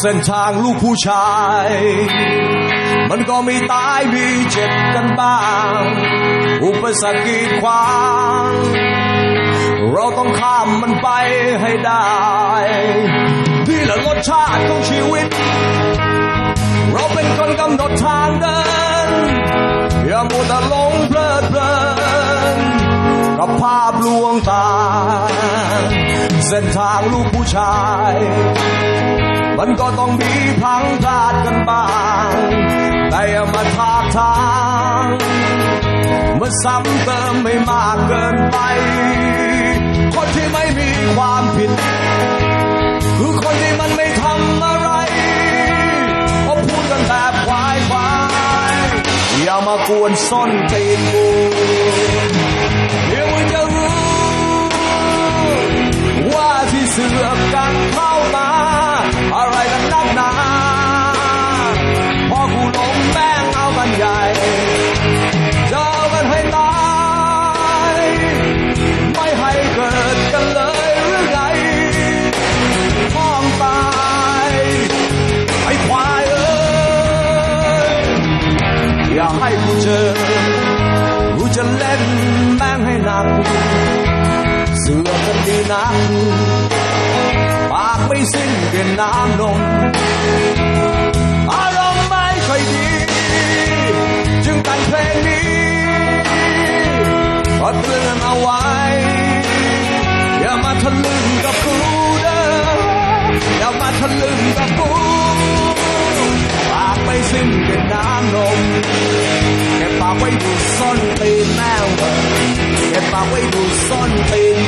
เส้นทางลูกผู้ชาย มันก็มีตายมีเจ็บกันบ้าง อุปสรรคกีดขวางเราต้องข้ามมันไปให้ได้นี่แหละรสชาติของชีวิต เราเป็นคนกำหนดทางเดิน อย่ามัวแต่หลงเพลิดเพลินกับภาพลวงตา เส้นทางลูกผู้ชาย มันก็ต้องมีพังพลาดกันบ้างแต่อย่ามาทากทางเมื่อซ้ำเติมไม่มากเกินไป คนที่ไม่มีความผิด คือคนที่มันไม่ทำอะไรเขาพูดกันแบบควายควายอย่ามากวนส้นตีนกู เจอกูจะเล่นแม่งให้หนักเสือกันดีนักปากไม่สิ้นเปลี่ยนน้ำนมอารมณ์ไม่ค่อยดี จึงแต่งเพลงนี้ขอเตือนเอาไว้ อย่ามาทะลึ่งกับกูเด้ออย่ามาทะลึ่งกับกูปากไม่สิ้นเป็นน้ำนม ว้ดูซ่อนตีน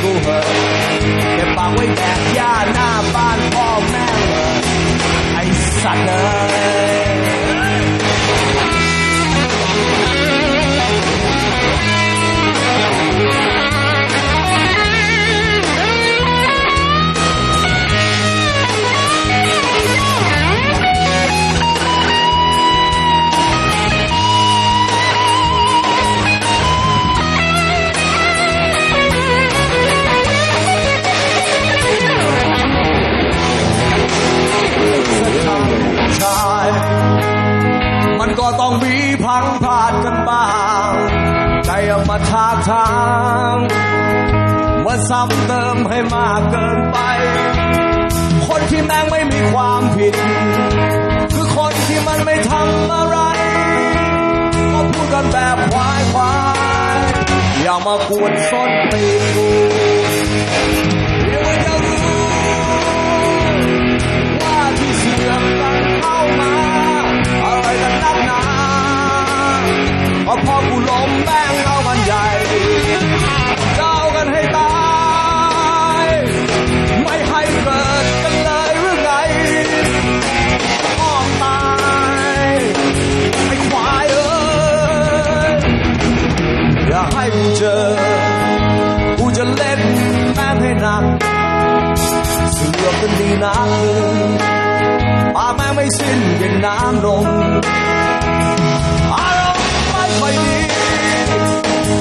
แม พังพาดกันบ้างใจอย่ามาทากทางมาซ้ำเติมให้มากเกินไป คนที่แม่งไม่มีความผิด คือคนที่มันไม่ทำอะไร ก็พูดกันแบบควายควายอย่ามากวนส้นตีกู อย่าให้กูเจอ กูจะเล่นแม่งให้หนักเสือกกันดีนักปากแม่งไม่สิ้นเป็นน้ำนมอารมณ์ไม่ค่อยดี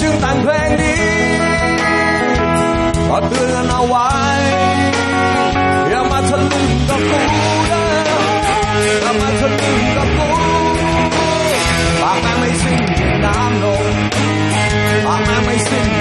จึงแต่งเพลงนี้ก็เตือนเอาไว้ ป